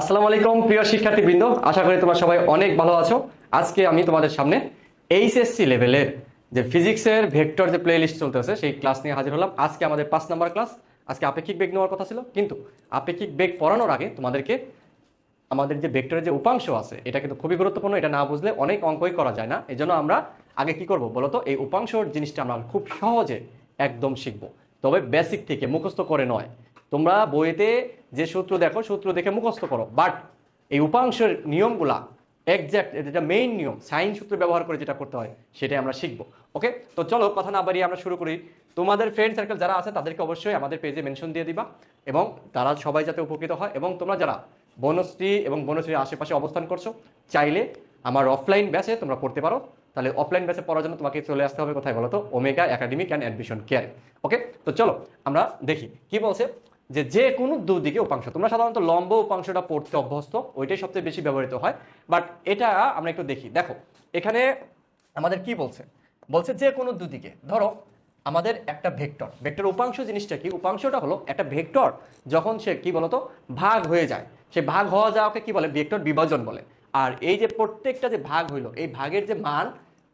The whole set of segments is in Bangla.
আসসালামু আলাইকুম, প্রিয় শিক্ষার্থীবৃন্দ। আশা করি তোমরা সবাই অনেক ভালো আছো। আজকে আমি তোমাদের সামনে এইচএসসি লেভেলের যে ফিজিক্সের ভেক্টর যে প্লে লিস্ট চলতেছে সেই ক্লাস নিয়ে হাজির হলাম। আজকে আমাদের পাঁচ নম্বর ক্লাস আজকে আপেক্ষিক বেগ নেওয়ার কথা ছিল, কিন্তু আপেক্ষিক বেগ পড়ানোর আগে তোমাদেরকে আমাদের যে ভেক্টরের যে উপাংশ আছে, এটা কিন্তু খুবই গুরুত্বপূর্ণ। এটা না বুঝলে অনেক অঙ্কই করা যায় না। এই আমরা আগে কি করব বলতো? এই উপাংশর জিনিসটা আমরা খুব সহজে একদম শিখব। তবে বেসিক থেকে মুখস্থ করে নয়। তোমরা বইতে যে সূত্র দেখো, সূত্র দেখে মুখস্থ করো। বাট এই উপাংশের নিয়মগুলা একজ্যাক্ট যেটা মেইন নিয়ম সাইন সূত্র ব্যবহার করে যেটা করতে হয়, সেটাই আমরা শিখব। ওকে তো চলো, কথা না বাড়িয়ে আমরা শুরু করি। তোমাদের ফ্রেন্ড সার্কেল যারা আছে, তাদেরকে অবশ্যই আমাদের পেজে মেনশন দিয়ে দিবা এবং তারা সবাই যাতে উপকৃত হয় এবং তোমরা যারা বনশ্রী এবং বনশ্রীর আশেপাশে অবস্থান করছ, চাইলে আমার অফলাইন ব্যাচে তোমরা পড়তে পারো। তাহলে অফলাইন ব্যাচে পড়ার জন্য তোমাকে চলে আসতে হবে, কোথায় বলো তো? Omega academic and admission care okay তো চলো, আমরা দেখি। কি বলছে? যে যে কোনো দুদিকে উপাংশ, তোমরা সাধারণত লম্ব উপাংশটা পড়তে অভ্যস্ত, ওইটাই সবচেয়ে বেশি ব্যবহৃত হয়। বাট এটা আমরা একটু দেখি। দেখো, এখানে আমাদের কি বলছে? বলছে যে কোনো দুদিকে। ধরো, আমাদের একটা ভেক্টর। ভেক্টর উপাংশ জিনিসটা কি? উপাংশটা হলো একটা ভেক্টর যখন সে কি বলতো? ভাগ হয়ে যায়। সে ভাগ হওয়া যাওয়াকে কি বলে? ভেক্টর বিভাজন বলে। আর এই যে প্রত্যেকটা যে ভাগ হইল, এই ভাগের যে মান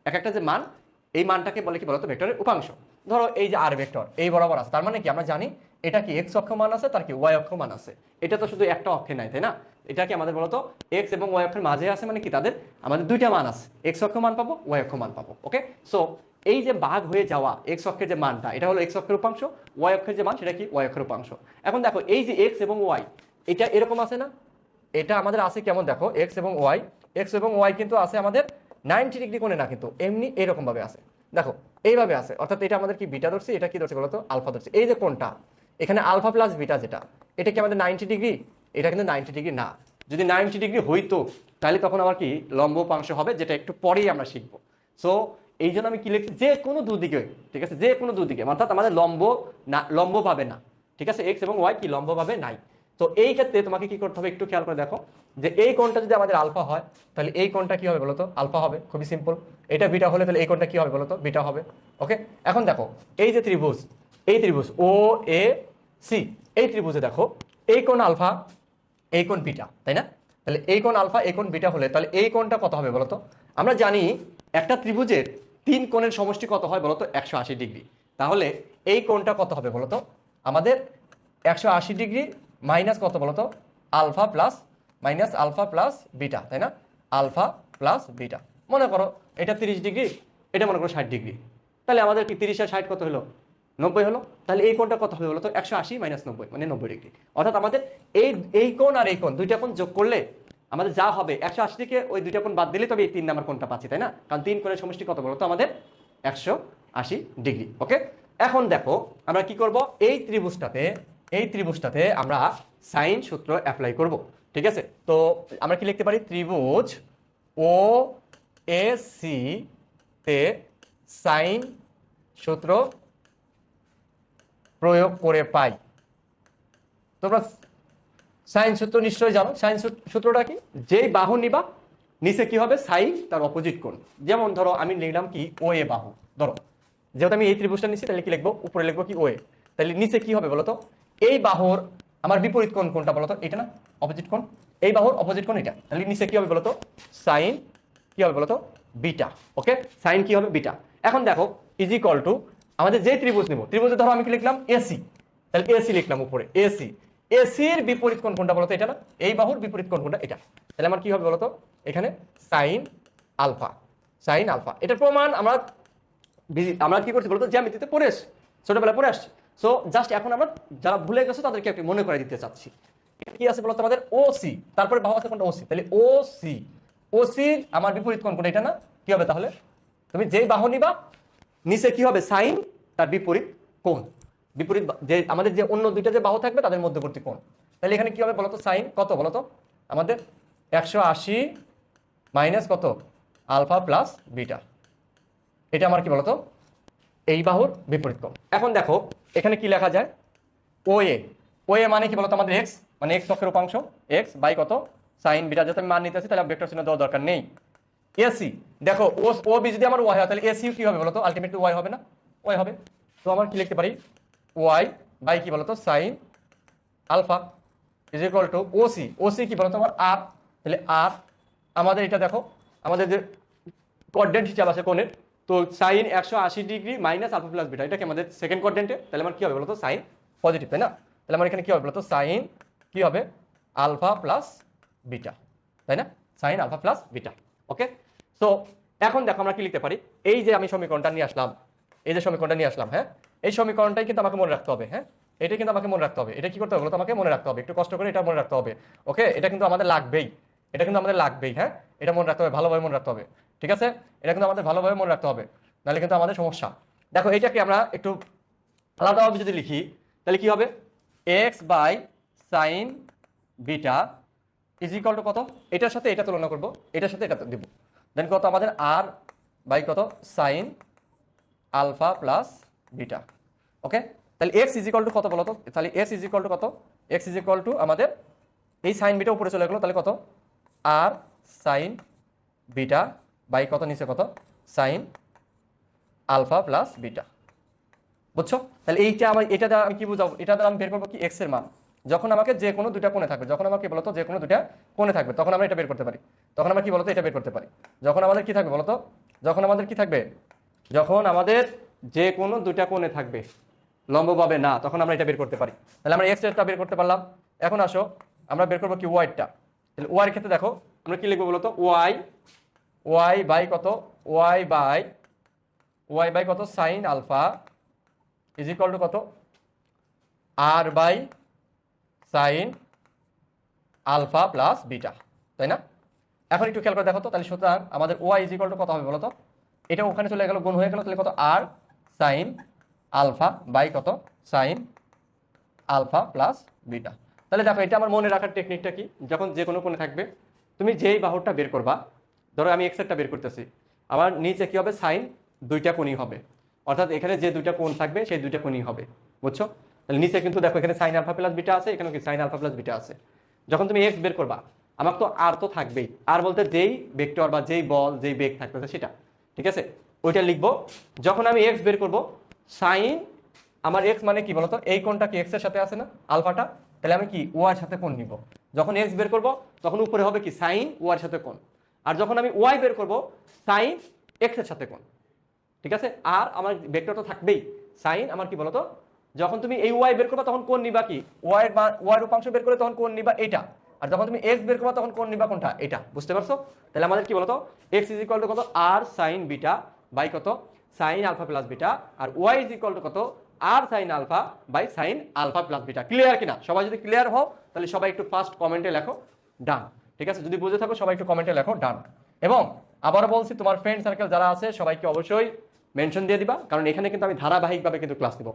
এক একটা যে মান, এই মানটাকে বলে কি বলতো? ভেক্টরের উপাংশ। ধরো, এই যে আর ভেক্টর, এই বরাবর আছে। তার মানে কি? আমরা জানি এটা কি এক্স অক্ষ মান আছে, তার কি ওয়াই অক্ষ মান আছে? এটা তো শুধু একটা অক্ষে নাই, তাই না? এটা কি আমাদের বলতো? এক্স এবং ওয়াই অক্ষের মাঝে আছে মানে কি তাদের? আমাদের দুইটা মান আছে। এক্স অক্ষ মান পাবো ওয়াই অক্ষ মান পাবো ওকে সো এই যে ভাগ হয়ে যাওয়া এক্স অক্ষের যে মানটা, এটা হলো এক্স অক্ষের উপাংশ ওয়াই অক্ষের যে মান, সেটা কি ওয়াই অক্ষের উপাংশ? এখন দেখো, এই যে এক্স এবং ওয়াই এটা এরকম আছে না? এটা আমাদের আছে কেমন দেখো? এক্স এবং ওয়াই এক্স এবং ওয়াই কিন্তু আছে আমাদের নাইনটি ডিগ্রি কোণে না, কিন্তু এমনি এরকম ভাবে আছে। দেখো, এইভাবে আছে। অর্থাৎ এটা আমাদের কি বিটা ধরছি, এটা কি ধরছে বলতো? আলফা ধরছে। এই যে কোনটা এখানে আলফা প্লাস বিটা যেটা, এটা কি আমাদের নাইনটি ডিগ্রি? এটা কিন্তু নাইনটি ডিগ্রি না। যদি নাইনটি ডিগ্রি হইতো, তাহলে তখন আমার কি লম্ব উপাংশ হবে, যেটা একটু পরেই আমরা শিখব। সো এই জন্য আমি কি লিখছি? যে কোনো দুদিকে, ঠিক আছে? যে কোনো দুদিকে, অর্থাৎ আমাদের লম্ব না, লম্ব পাবে না। ঠিক আছে? এক্স এবং ওয়াই কি লম্ব পাবে? নাই। তো এই ক্ষেত্রে তোমাকে কি করতে হবে? একটু খেয়াল করে দেখো। যে এই কোণটা যদি আমাদের আলফা হয়, তাহলে এই কোণটা কি হবে বলতো? আলফা হবে, খুবই সিম্পল। এটা বিটা হলে তাহলে এই কোণটা কি হবে বলতো? বিটা হবে। ওকে এখন দেখো, এই যে ত্রিভুজ, এই ত্রিভুজ ও এ সি, এই ত্রিভুজে দেখো এই কোণ আলফা এই কোণ বিটা, তাই না? তাহলে এই কোণ আলফা এই কোণ বিটা হলে তাহলে এই কোণটা কত হবে বলতো? আমরা জানি একটা ত্রিভুজের তিন কোণের সমষ্টি কত হয় বলতো? একশো আশি ডিগ্রি। তাহলে এই কোণটা কত হবে বলতো? আমাদের একশো আশি ডিগ্রি মাইনাস কত বলতো? Alpha plus minus alpha plus beta, তাই না? Alpha plus beta. মনে করো এটা তিরিশ ডিগ্রি, এটা মনে করো ষাট ডিগ্রি। তাহলে আমাদের তিরিশ আর ষাট কত হলো? নব্বই হলো, তাহলে এই কোণটা কত হবে বলো তো? একশো আশি মাইনাস নব্বই মানে নব্বই ডিগ্রি। অর্থাৎ আমাদের এই এই কোণ আর এই কোণ, দুইটা কোণ যোগ করলে আমাদের যা হবে, একশো আশি থেকে ওই দুইটা কোণ বাদ দিলে তবে এই তিন নাম্বার কোণটা পাচ্ছি, তাই না? কারণ তিন কোণের সমষ্টি কত বলো তো? আমাদের একশো আশি ডিগ্রি ওকে এখন দেখো, আমরা কি করব? এই ত্রিভুজটাতে এই ত্রিভুজটাতে আমরা সাইন সূত্র অ্যাপ্লাই করব, ঠিক আছে? তো আমরা কি লিখতে পারি? ত্রিভুজ ও এ সি তে সাইন সূত্র প্রয়োগ করে পাই। তোমরা সাইন সূত্র নিশ্চয়ই জানো। সাইন সূত্রটা কি? যেই বাহু নিবা, নিচে কি হবে? সাইন, তার অপোজিট কোণ। যেমন ধরো, আমি লিখলাম কি? ও এ বাহু। ধরো, যেহেতু আমি এই ত্রিভুজটা নিচ্ছি তাহলে কি লিখব? উপরে লিখব কি? ও এ তাহলে নিচে কি হবে বলতো? এই বাহুর, আমার বিপরীত কোণ কোনটা বলতো? এটা না? অপোজিট কোণ। এই বাহুর অপোজিট কোণ এটা। তাহলে নিচে কি হবে বলতো? সাইন, কি হবে বলতো? বিটা। ওকে সাইন কি হবে? বিটা। এখন দেখো ইজ ইকুয়াল টু আমাদের যে ত্রিভুজ নেব, ত্রিভুজে ধরো আমি কি লিখলাম? এসি। তাহলে এসি লিখলাম উপরে, এসি। এসির বিপরীত কোন কোনটা বলতো এটা না? এই বাহুর বিপরীত কোন কোনটা? এটা। তাহলে আমার কি হবে বলতো? এখানে সাইন আলফা সাইন আলফা। এটার প্রমাণ আমরা আমরা কি করছি বলতো? জ্যামিতিতে পড়ে এসছি ছোটবেলায় পড়ে আসছি। সো জাস্ট এখন আমরা যারা ভুলে গেছো তাদেরকে একটু মনে করে দিতে চাচ্ছি। কি আছে বলতো আমাদের? ও সি তারপরে বাহু আছে কোনটা? ও সি তাহলে ও সি ও সির আমার বিপরীত কোন কোনটা? এটা না? কি হবে তাহলে? তুমি যেই বাহু নিবা নিচে কি হবে? সাইন, তার বিপরীত কোণ। বিপরীত যে আমাদের যে অন্য দুইটা যে বাহু থাকবে, তাদের মধ্যবর্তী কোণ। তাহলে এখানে কি হবে বলতো? সাইন কত বলতো? আমাদের একশো আশি মাইনাস কত? Alpha plus beta. এটা আমার কি বলতো? এই বাহুর বিপরীত কোণ। এখন দেখো, এখানে কি লেখা যায়? ও এ। ও এ মানে কি বলতো? আমাদের এক্স মানে এক্স অক্ষের উপাংশ। এক্স বাই কত? Sine beta. যাতে আমি মান নিতে নিতেছি, তাহলে ভেক্টর চিহ্ন দেওয়ার দরকার নেই। এসি দেখো ও ও বি যদি আমার ওয়াই হয়, তাহলে এসি কি হবে বলতো? আলটিমেটলি ওয়াই হবে না? ওয়াই হবে। তো আমার কি লিখতে পারি? ওয়াই বাই কি বলতো? Sine alpha is equal to OC OC কি বলতো? আমার আর তাহলে আর আমাদের এটা দেখো, আমাদের যে কোঅর্ডিনেট হিসাব আছে কোণের, তো সাইন একশো আশি degree minus alpha plus beta এটা কি আমাদের সেকেন্ড কোঅর্ডিনেটে তাহলে আমার কি হবে বলতো? সাইন পজিটিভ তাই না? তাহলে আমার এখানে কি হবে বলতো? সাইন কি হবে? আলফা প্লাস বিটা তাই না? Sine alpha plus beta okay so এখন দেখো আমরা কি লিখতে পারি? এই যে আমি সমীকরণটা নিয়ে আসলাম, এই যে সমীকরণটা নিয়ে আসলাম হ্যাঁ? এই সমীকরণটাই কিন্তু আমাকে মনে রাখতে হবে হ্যাঁ? এটা কিন্তু আমাকে মনে রাখতে হবে। এটা কি করতে হবে বলো তো আমাকে মনে রাখতে হবে। একটু কষ্ট করে এটা মনে রাখতে হবে। ওকে এটা কিন্তু আমাদের লাগবেই। এটা কিন্তু আমাদের লাগবেই হ্যাঁ? এটা মনে রাখতে হবে, ভালোভাবে মনে রাখতে হবে। ঠিক আছে? এটা কিন্তু আমাদের ভালোভাবে মনে রাখতে হবে। নাহলে কিন্তু আমাদের সমস্যা। দেখো এটাকে আমরা একটু আলাদাভাবে যদি লিখি, তাহলে কি হবে? X by sine beta is equal to কত? এটার সাথে এটা তুলনা করব, এটার সাথে এটা দেবো। দেন কত আমাদের? আর বাই কত? Sine alpha plus beta okay তাহলে এক্স ইজ ইকাল টু কত বলো তো? তাহলে এক্স ইজ ইকাল টু কত? এক্স ইজ ইকাল টু আমাদের এই সাইন বিটা উপরে চলে গেলো, তাহলে কত? আর সাইন বিটা বাই কত নিচে কত? সাইন আলফা প্লাস বিটা বুঝছ? তাহলে এইটা আমার এটা দ্বারা আমি কি বুঝাবো? এটা দ্বারা আমি বের করব কি? এক্সের মান। যখন আমাকে যে কোনো দুটা কোণে থাকবে, যখন আমাকে বলতো, যে কোনো দুটা কোণে থাকবে, তখন আমরা এটা বের করতে পারি। তখন আমরা কি বলতো, এটা বের করতে পারি। যখন আমাদের কি থাকবে বলতো, যখন আমাদের কি থাকবে, যখন আমাদের যে কোনো দুটা কোণে থাকবে, লম্বভাবে না, তখন আমরা এটা বের করতে পারি। তাহলে আমরা এক্স এরটা বের করতে পারলাম। এখন আসো, আমরা বের করব কি ওয়াইটা। তাহলে ওয়াই ক্ষেত্রে দেখো, আমরা কি লিখব বলতো, ওয়াই ওয়াই বাই কত, ওয়াই বাই ওয়াই বাই কত, sine alpha, is equal to কত, আর by sine alpha plus beta তাই না? এখন একটু খেয়াল করে দেখো তো, তাহলে সুতরাং আমাদের ওয়াই ইজ ইকুয়াল টু কত হবে বলো তো এটা ওখানে চলে গেল, গুণ হয়ে গেল, তাহলে কত? আর সাইন আলফা বাই কত? সাইন আলফা প্লাস বিটা তাহলে দেখো, এটা আমার মনে রাখার টেকনিকটা কি? যখন যে কোনো কোণে থাকবে, তুমি যেই বাহুটা বের করবা, ধরো আমি এক্সেরটা বের করতেছি আমার নিচে কি হবে? সাইন দুইটা কোণই হবে। অর্থাৎ এখানে যে দুইটা কোণ থাকবে, সেই দুইটা কোণই হবে, বুঝছ? তাহলে নিচে কিন্তু দেখো এখানে সাইন আলফা প্লাস বিটা আছে এখানে কি সাইন আলফা প্লাস বিটা আছে। যখন তুমি এক্স বের করবা আমার তো আর তো থাকবেই। আর বলতে যেই ভেক্টর বা যেই বল, যেই বেগ থাকবে সেটা, ঠিক আছে? ওইটা লিখব। যখন আমি এক্স বের করব সাইন আমার এক্স মানে কি বলতো? এই কোনটা কি এক্সের সাথে আছে না? আলফাটা? তাহলে আমি কি? ওয়ার সাথে কোন নিব। যখন এক্স বের করব, তখন উপরে হবে কি? সাইন ওয়ার সাথে কোন আর যখন আমি ওয়াই বের করব সাইন এক্সের সাথে কোন ঠিক আছে? আর আমার ভেক্টর তো থাকবেই। সাইন আমার কি বলতো? যখন তুমি এই ওয়াই বের করবা তখন কোন নিবা কি? ওয়াই ওয়াই বের করে তখন কোন নিবা এটা। আর যখন তুমি এক্স বের করবা তখন কোন নিবা কোনটা? এটা। বুঝতে পারছ? তাহলে আমাদের কি বলতো? এক্স ইজ ইকুয়াল টু কত? আর সাইন বিটা বাই কত? Sine alpha plus beta R Y is equal to কত? আর sine alpha by sine alpha plus beta clear কিনা? সবাই যদি ক্লিয়ার হও, তাহলে সবাই একটু ফার্স্ট কমেন্টে লেখো ডান ঠিক আছে? যদি বুঝে থাকো, সবাই একটু কমেন্টে লেখো ডান এবং আবারও বলছি, তোমার ফ্রেন্ড সার্কেল যারা আছে, সবাইকে অবশ্যই মেনশন দিয়ে দিবা। কারণ এখানে কিন্তু আমি ধারাবাহিকভাবে কিন্তু ক্লাস নিব।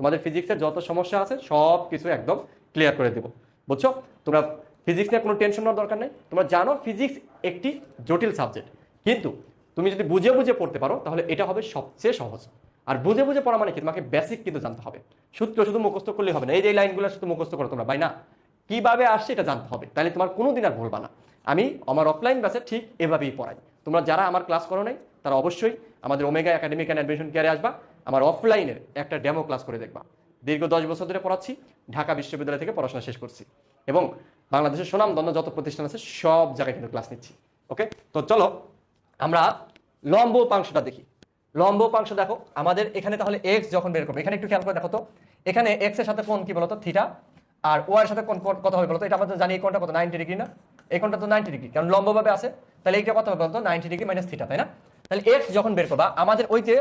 তোমাদের ফিজিক্সের যত সমস্যা আছে সব কিছু একদম ক্লিয়ার করে দেবো। বুঝছ? তোমরা ফিজিক্স নিয়ে কোনো টেনশন নেওয়ার দরকার নেই। তোমরা জানো ফিজিক্স একটি জটিল সাবজেক্ট কিন্তু তুমি যদি বুঝে বুঝে পড়তে পারো, তাহলে এটা হবে সবচেয়ে সহজ। আর বুঝে বুঝে পড়া মানে কি? তোমাকে বেসিক কিন্তু জানতে হবে। সূত্র শুধু মুখস্থ করলে হবে না। এই যে লাইনগুলো শুধু মুখস্থ করো তোমরা বাই না কীভাবে আসছে এটা জানতে হবে? তাহলে তোমার কোনো দিন আর ভুলবা না। আমি আমার অফলাইন ক্লাসে ঠিক এভাবেই পড়াই। তোমরা যারা আমার ক্লাস করো নাই, তারা অবশ্যই আমাদের ওমেগা একাডেমিক অ্যান্ড অ্যাডমিশন কেয়ারে আসবা। আমার অফলাইনের একটা ডেমো ক্লাস করে দেখবা। দীর্ঘ দশ বছর ধরে পড়াচ্ছি, ঢাকা বিশ্ববিদ্যালয় থেকে পড়াশোনা শেষ করছি এবং বাংলাদেশের সুনামধন্য যত প্রতিষ্ঠান আছে, সব জায়গায় কিন্তু ক্লাস নিচ্ছি ওকে তো চলো, আমরা লম্ব উপাংশটা দেখি। লম্ব উপাংশ দেখো, আমাদের এখানে তাহলে এক্স যখন বের করব, এখানে একটু খেয়াল করে দেখো তো। এখানে এক্সের সাথে কোন কি বলতো? থিটা আর ওয়ার সাথে কোন কত হবে বলতো? এটা আমাদের জানি এই কোণটা কত? নাইনটি ডিগ্রি না? এই কোণটা তো নাইনটি ডিগ্রি কারণ লম্বভাবে আছে। তাহলে এইটা কত হবে বলতো? নাইনটি ডিগ্রি মাইনাস থিটা তাই না? তাহলে এক্স যখন বের করবা, আমাদের ওই যে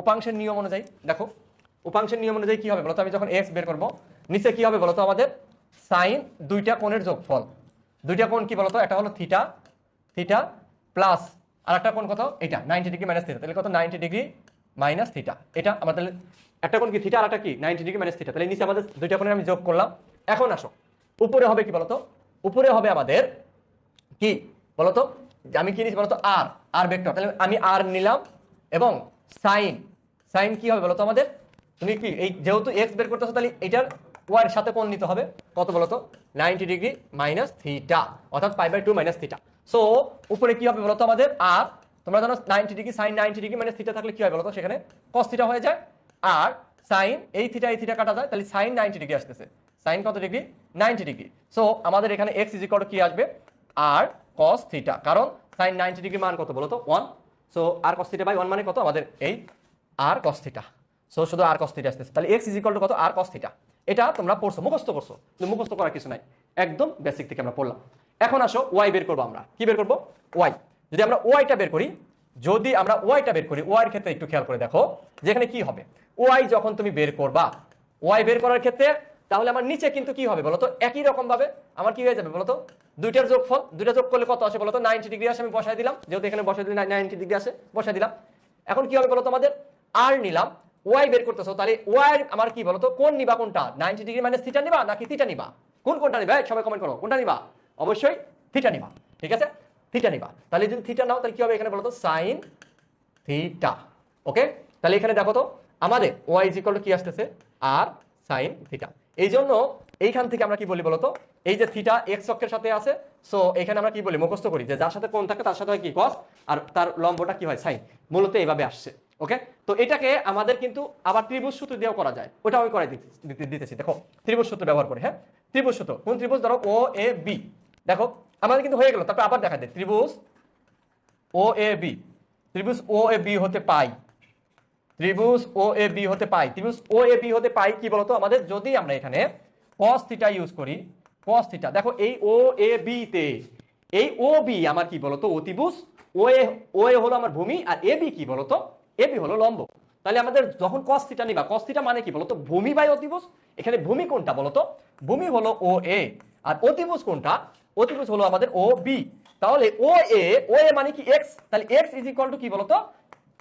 উপাংশের নিয়ম অনুযায়ী, দেখো, উপাংশের নিয়ম অনুযায়ী কি হবে বলতো আমি যখন এক্স বের করব, নিচে কি হবে বলতো আমাদের? সাইন দুইটা কোণের যোগফল। দুইটা কোণ কি বলতো একটা হলো থিটা থিটা প্লাস আর একটা কোণ কত? এটা, নাইনটি ডিগ্রি মাইনাস থিটা। তাহলে কত? Ninety degree minus theta. এটা আমাদের তাহলে, একটা কোণ কি থিটা আর একটা কি? Ninety degree minus theta. তাহলে নিচে আমাদের দুইটা কোণের আমি যোগ করলাম। এখন আসো, উপরে হবে কি বলতো উপরে হবে আমাদের কি? বলতো আমি কি নিচ্ছি বলতো আর আর ভেক্টর তাহলে আমি আর নিলাম এবং সাইন। সাইন কি হবে বলতো আমাদের? তুমি কি এই যেহেতু এক্স বের করতেছো, তাহলে এটার ওয়ার সাথে কোণ নিতে হবে। কত বলতো? নাইনটি ডিগ্রি মাইনাস থিটা, অর্থাৎ five by two minus theta. So, উপরে কি হবে বলতো আমাদের? আর, তোমরা জানো ninety degree sine ninety degree minus theta থাকলে কি হয় বলতো? সেখানে কস থিটা হয়ে যায়। আর সাইন, এই থিটা এই থিটা কাটা যায়, তাহলে সাইন নাইনটি ডিগ্রি আসতেছে। সাইন কত ডিগ্রি? Ninety degree. সো, আমাদের এখানে এক্স ইজ ইকুয়াল কি আসবে? আর কস থিটা। কারণ সাইন নাইনটি ডিগ্রি মান কত বলো তো ওয়ান। সো আর কস থিটা বাই ওয়ান মানে কত? আমাদের এই আর কস থিটা সো শুধু আর কস থিটা আসতেছে। তাহলে এক্স ইজ টু কত? আর কস থিটা এটা তোমরা পড়ছো, মুখস্থ করছ। কিন্তু মুখস্থ করার কিছু নাই। একদম বেসিক থেকে আমরা পড়লাম। এখন আসো ওয়াই বের করব আমরা। কি বের করব? ওয়াই যদি আমরা ওয়াইটা বের করি, যদি আমরা ওয়াইটা বের করি ওয়াইয়ের ক্ষেত্রে একটু খেয়াল করে দেখো, যেখানে কি হবে? ওয়াই যখন তুমি বের করবা ওয়াই বের করার ক্ষেত্রে তাহলে আমার নিচে কিন্তু কি হবে বলতো? একই রকম ভাবে আমার কি হয়ে যাবে বলতো? দুইটার যোগফল, দুইটা যোগ করলে কত আসে বলতো? নাইনটি ডিগ্রি আসে, আমি বসাই দিলাম। যেহেতু এখানে বসাই দিলে নাইনটি ডিগ্রি আসে বসাই দিলাম। এখন কি হবে বলতো আমাদের আর নিলাম ওয়াই বের করতেছো, তাহলে ওয়াই আমার কি বলতো? কোন নিবা কোনটা? নাইনটি ডিগ্রি মাইনাস থিটা নিবা নাকি থিটা নিবা? কোন কোনটা নিবা? সবাই কমেন্ট করো, কোনটা নিবা? অবশ্যই থিটা নিবা, ঠিক আছে? থিটা নিবা। তাহলে যদি থিটা নাও, তাহলে কি হবে এখানে বলতো? সাইন থিটা ওকে তাহলে এখানে দেখো তো, আমাদের ওয়াই ইজ ইকুয়াল টু কি আসতেছে? আর সাইন থিটা এই জন্য এইখান থেকে আমরা কি বলি বলতো? এই যে থিটা এক্স অক্ষের সাথে আছে সো এখানে আমরা কি বলি? মুখস্থ করি যে যার সাথে কোন থাকে তার সাথে হয় কি? কস আর তার লম্বটা কি হয়? সাইন মূলত এইভাবে আসছে ওকে তো এটাকে আমাদের কিন্তু আবার ত্রিভুজ সূত্র দিয়েও করা যায়। ওটা আমি করে দিতে- দিতে- দিতেছি, দেখো। ত্রিভুজ সূত্র ব্যবহার করে হ্যাঁ? ত্রিভুজ সূত্র, কোন ত্রিভুজ? ধরো ও এ বি দেখো, আমাদের কিন্তু হয়ে গেল, তারপর আবার দেখা যায় ত্রিভুজ ও এ বি ত্রিভুজ ও এ বি হতে পাই। ত্রিভুজ ও এ বি হতে পাই। ত্রিভুজ ও এ বি হতে পাই কি বলতো আমাদের? যদি আমরা এখানে cos থিটা ইউজ করি, cos থিটা দেখো এই ও, এ, বি তে, এই ও, বি আমার কি বলতো? অতিভুজ ও এ ও এ হলো আমার ভূমি আর এ বি কি বলতো? এ বি হলো লম্ব। তাহলে আমাদের যখন cos থিটা নিবা, cos থিটা মানে কি বলতো? ভূমি বাই অতিভুজ এখানে ভূমি কোনটা বলতো? ভূমি হলো ও, এ। আর অতিভুজ কোনটা? অতিভুজ হলো আমাদের ও, বি। তাহলে ও, এ ও এ মানে কি এক্স তাহলে এক্স ইজ ইকুয়াল টু কি বলতো?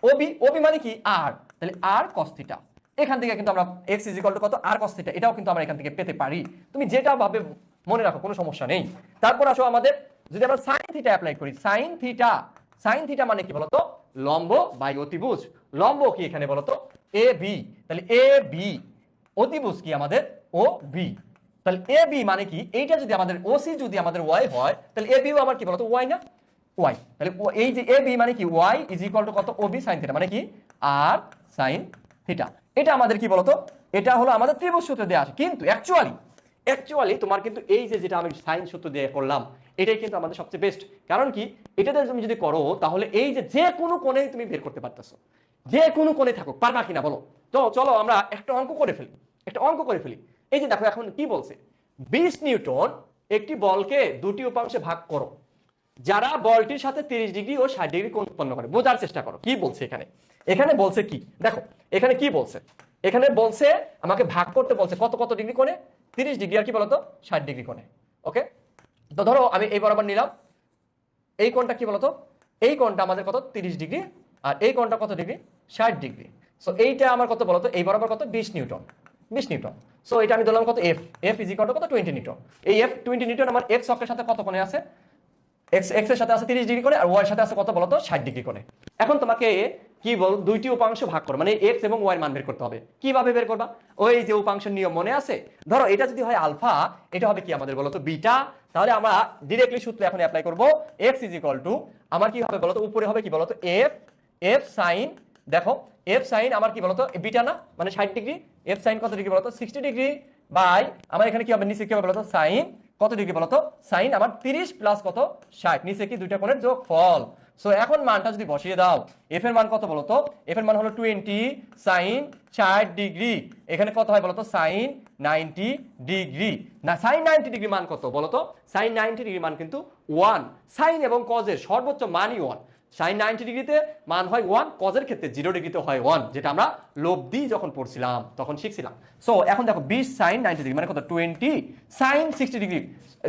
ওবি ওবি মানে কি? আর তাহলে আর থিটা এখান থেকে কিন্তু আমরা এক্স ইজ ইকুয়াল টু কত? আর থিটা এটাও কিন্তু আমরা এখান থেকে পেতে পারি। তুমি যেটা ভাবে মনে রাখো, কোনো সমস্যা নেই। তারপর আসো আমাদের, যদি আমরা সাইন থিটা অ্যাপ্লাই করি সাইন থিটা সাইন থিটা মানে কি বলতো? লম্ব বাই অতিভুজ। লম্ব কি এখানে বলতো? এ বি তাহলে এ বি অতিভুজ কি আমাদের? ও বি তাহলে এ বি মানে কি? এইটা যদি আমাদের ওসি যদি আমাদের ওয়াই হয়, তাহলে এ বিও আমার কি বলতো? ওয়াই না? ওয়াই। তাহলে এই যে এ বি মানে কি? ওয়াই ইজ ইকুয়াল টু কত? ও বি সাইন থিটা মানে কি? আর সাইন থিটা এটা আমাদের কি বলতো? এটা হলো আমাদের ত্রিভুজ সূত্র দেওয়া আছে। কিন্তু অ্যাকচুয়ালি অ্যাকচুয়ালি তোমার কিন্তু এই যে যেটা আমি সাইন সূত্র দিয়ে করলাম, এটাই কিন্তু আমাদের সবচেয়ে বেস্ট কারণ কি? এটাতে তুমি যদি করো, তাহলে এই যে যে কোনো কোণেই তুমি বের করতে পারতেছো। যে কোনো কোণে থাকুক, পারবা কিনা বলো? তো চলো আমরা একটা অঙ্ক করে ফেলি। একটা অঙ্ক করে ফেলি। এই যে দেখো, এখন কি বলছে? বিশ নিউটন একটি বলকে দুটি উপাংশে ভাগ করো। যারা বলটির সাথে 30 ডিগ্রি ও 60 ডিগ্রি উৎপন্ন করে, বোঝার চেষ্টা করো, কি বলছে এখানে? এখানে বলছে কি? দেখো, এখানে কি বলছে? এখানে বলছে, আমাকে ভাগ করতে বলছে কত কত ডিগ্রি কোণে? 30 ডিগ্রি আর কি বলতো? 60 ডিগ্রি কোণে, ওকে? তো ধরো আমি এই বরাবর নিলাম, এই কোণটা কি বলতো? এই কোণটা আমাদের কত? 30 ডিগ্রি, আর এই কোণটা কত ডিগ্রি? 60 ডিগ্রি। সো এইটা আমার কত বলতো? এই বরাবর কত? 20 নিউটন 20 নিউটন। সো এটা আমি ধরলাম কত? এফ এফ ইজ টু কত? 20 নিউটন। এই এফ 20 নিউটন আমার এক্স অক্ষের সাথে কত কোণে আছে? এক্স এক্সের সাথে আছে 30 ডিগ্রি করে আর ওয়াই এর সাথে আছে কত বলতো 60 ডিগ্রি করে এখন তোমাকে কি বল দুইটি উপাংশ ভাগ করো মানে এক্স এবং ওয়াই মান বের করতে হবে। কীভাবে বের করবা? ওই যে উপাংশের নিয়ম মনে আছে? ধরো, এটা যদি হয় আলফা, এটা হবে কি আমাদের বলতো বিটা? তাহলে আমরা ডিরেক্টলি সূত্র এখন অ্যাপ্লাই করব এক্স ইজ ইকুয়াল টু আমার কি হবে বলতো উপরে হবে কি বলতো এফ এফ সাইন দেখো এফ সাইন আমার কি বলতো বিটা না মানে 60 ডিগ্রি। এফ সাইন কত ডিগ্রি বলতো 60 ডিগ্রি। বাই, আমার এখানে কি হবে? নিচে কি হবে বলতো সাইন কত ডিগ্রি বলতো? সাইন আমার 30 প্লাস কত? 60 নিচে কি দুইটা কোণের যোগ ফল সো এখন মানটা যদি বসিয়ে দাও এফ এর মান কত বলতো? এফ এর মান হলো 20 সাইন 60 ডিগ্রি। এখানে কত হয় বলতো? Sine 90 degree. না সাইন 90 ডিগ্রি মান কত বলতো? সাইন 90 ডিগ্রি মান কিন্তু ওয়ান সাইন এবং কজের সর্বোচ্চ মানই 1 সাইন নাইনটি ডিগ্রিতে মান হয় ওয়ান, কজের ক্ষেত্রে জিরো ডিগ্রিতে হয় ওয়ান, যেটা আমরা লব্ধি যখন পড়ছিলাম, তখন শিখছিলাম। সো এখন দেখো, বিশ সাইন নাইনটি ডিগ্রি মানে কত? Twenty sine sixty degree.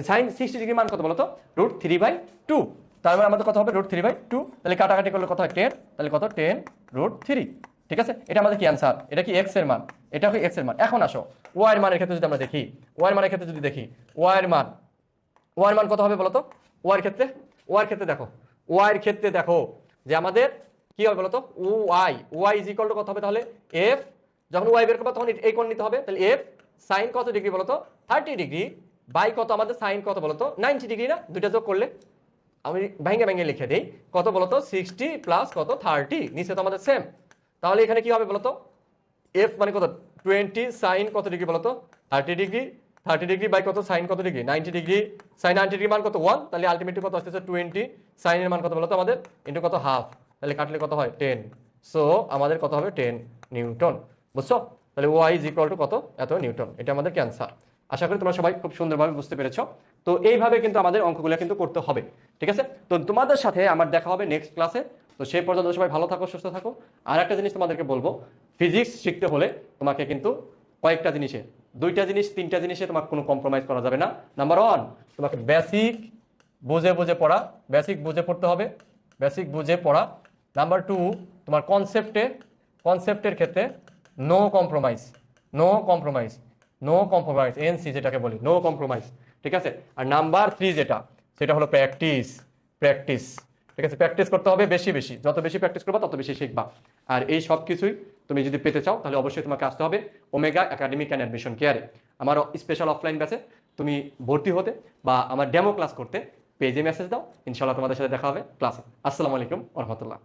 Sine sixty degree মান কত বলতো রুট থ্রি বাই টু। তার মানে আমাদের কত হবে? Root three by two. তাহলে কাটাকাটি করলে কত হয়? টেন। তাহলে কত? Ten root three. ঠিক আছে? এটা আমাদের কি অ্যান্সার এটা কি এক্সের মান? এটা কি এক্সের মান? এখন আসো। ওয়াই এর মানের ক্ষেত্রে যদি আমরা দেখি ওয়াই এর মানের ক্ষেত্রে যদি দেখি ওয়াই এর মান ওয়ার মান কত হবে বলতো ওয়ার ক্ষেত্রে ওয়ার ক্ষেত্রে দেখো ওয়ার ক্ষেত্রে দেখো যে আমাদের কি হবে বলতো? ও Y Y is equal to কত হবে তাহলে? এফ যখন ওয়াই বের করব তখন এই কোণ নিতে হবে। তাহলে এফ সাইন কত ডিগ্রি বলতো? থার্টি ডিগ্রি বাই কত? আমাদের সাইন কত বলতো? নাইনটি ডিগ্রি না? দুইটা যোগ করলে। আমি ভেঙে ভেঙে লিখে দিই। কত বলতো? সিক্সটি প্লাস কত? থার্টি নিচে তো আমাদের সেম তাহলে এখানে কি হবে বলতো? এফ মানে কত? টোয়েন্টি সাইন কত ডিগ্রি বলতো? Thirty degree thirty degree by কত? সাইন কত degree ninety degree sine ninety degree মান কত? ওয়ান তাহলে আলটিমেটলি কত আসতেছে? টোয়েন্টি সাইনের মান কত বলো তো আমাদের? ইন্টু কত? হাফ তাহলে কাটলে কত হয়? টেন সো আমাদের কত হবে? Ten newton. বুঝছ? তাহলে ওয়াই ইজ ইকুয়াল টু কত? এত নিউটন। এটা আমাদের ক্যান্সার আশা করি তোমরা সবাই খুব সুন্দরভাবে বুঝতে পেরেছ। তো এইভাবে কিন্তু আমাদের অঙ্কগুলো কিন্তু করতে হবে। ঠিক আছে? তো তোমাদের সাথে আমার দেখা হবে নেক্সট ক্লাসে তো সেই পর্যন্ত সবাই ভালো থাকো, সুস্থ থাকো। আর একটা জিনিস তোমাদেরকে বলব। ফিজিক্স শিখতে হলে তোমাকে কিন্তু কয়েকটা জিনিসে দুইটা জিনিস, তিনটা জিনিসে তোমাকে কোনো কম্প্রোমাইজ করা যাবে না। নাম্বার ওয়ান তোমাকে বেসিক বুঝে বুঝে পড়া বেসিক বুঝে পড়তে হবে বেসিক বুঝে পড়া। নাম্বার টু তোমার কনসেপ্টে কনসেপ্টের ক্ষেত্রে no compromise no compromise no compromise NC যেটাকে বলি নো কম্প্রোমাইজ ঠিক আছে? আর নাম্বার থ্রি যেটা, সেটা হলো প্র্যাকটিস প্র্যাকটিস ঠিক আছে? প্র্যাকটিস করতে হবে বেশি বেশি। যত বেশি প্র্যাকটিস করবা, তত বেশি শিখবা। আর এই সব কিছুই তুমি যদি পেতে চাও, তাহলে অবশ্যই তোমাকে আসতে হবে ওমেগা একাডেমি ক্যান অ্যাডমিশন কেয়ারে আমার স্পেশাল অফলাইন ব্যাচে তুমি ভর্তি হতে বা আমার ডেমো ক্লাস করতে পেজে মেসেজ দাও। ইনশাল্লাহ তোমাদের সাথে দেখা হবে ক্লাসে আসসালামু আলাইকুম রহমতুল্লাহ।